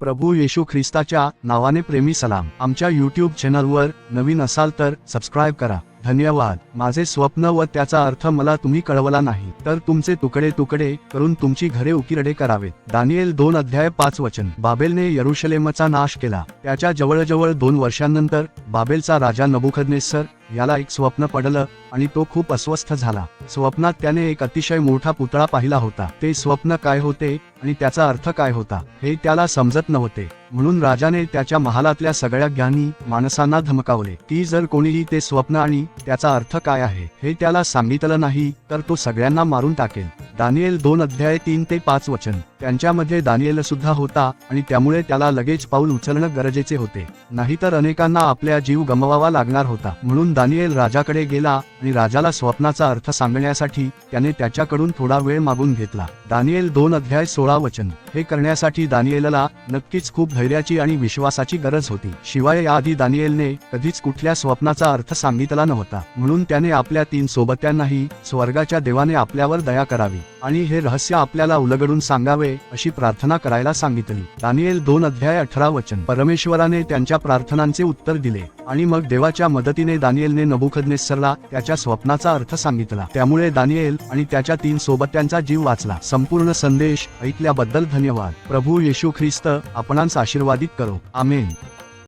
प्रभू येशू ख्रिस्ताच्या नावाने प्रेमी सलाम. आमच्या यूट्यूब चॅनलवर नवीन असाल तर सबस्क्राईब करा. धन्यवाद. माझे स्वप्न व त्याचा अर्थ मला तुम्ही कळवला नाही. तर तुमचे तुकडे तुकडे करून तुमची घरे उकिरडे करावेत. दानिયેल दोन अध्याय पाच वचन. बाबेलने यरुशलेमचा नाश केला. त्याच्या जवळजवळ दोन वर्षांनंतर बाबेलचा राजा नबुखदनेसर याला एक स्वप्न पडलं आणि तो खूप अस्वस्थ झाला. स्वप्नात त्याने एक अतिशय मोठा पुतळा पाहिला होता. ते स्वप्न काय होते आणि त्याचा अर्थ काय होता हे त्याला समजत नव्हते. म्हणून राजाने त्याच्या महालातल्या सगळ्या ज्ञानी माणसांना धमकावले की जर कोणीही ते स्वप्न आणि त्याचा अर्थ काय आहे हे त्याला सांगितलं नाही तर तो सगळ्यांना मारून टाकेल. दानियल दोन अध्याय तीन ते पाच वचन. त्यांच्यामध्ये दानियल सुद्धा होता आणि त्यामुळे त्याला लगेच पाऊल उचलणं गरजेचे होते. नाहीतर अनेकांना आपल्या जीव गमवावा लागणार होता. म्हणून दानियेल राजाकडे गेला आणि राजाला स्वप्नाचा अर्थ सांगण्यासाठी त्याने त्याच्याकडून थोडा वेळ मागून घेतला. दानियेल दोन अध्याय सोळा वचन. हे करण्यासाठी दानिएलला नक्कीच खूप धैर्याची आणि विश्वासाची गरज होती. शिवाय याआधी दानिएलने कधीच कुठल्या स्वप्नाचा अर्थ सांगितला नव्हता. म्हणून त्याने आपल्या तीन सोबत्यांनाही स्वर्गाच्या देवाने आपल्यावर दया करावी आणि हे रहस्य आपल्याला उलगडून सांगावे अशी प्रार्थना करायला सांगितली. दानिएल दोन अध्याय अठरा वचन. परमेश्वराने त्यांच्या प्रार्थनांचे उत्तर दिले आणि मग देवाच्या मदतीने दानिएलने नबुखदनेसरला त्याच्या स्वप्नाचा अर्थ सांगितला. त्यामुळे दानिएल आणि त्याच्या तीन सोबत्यांचा जीव वाचला. संपूर्ण संदेश ऐकल्याबद्दल धन्यवाद. प्रभू येशू ख्रिस्त आपणांस आशीर्वादित करो. आमेन.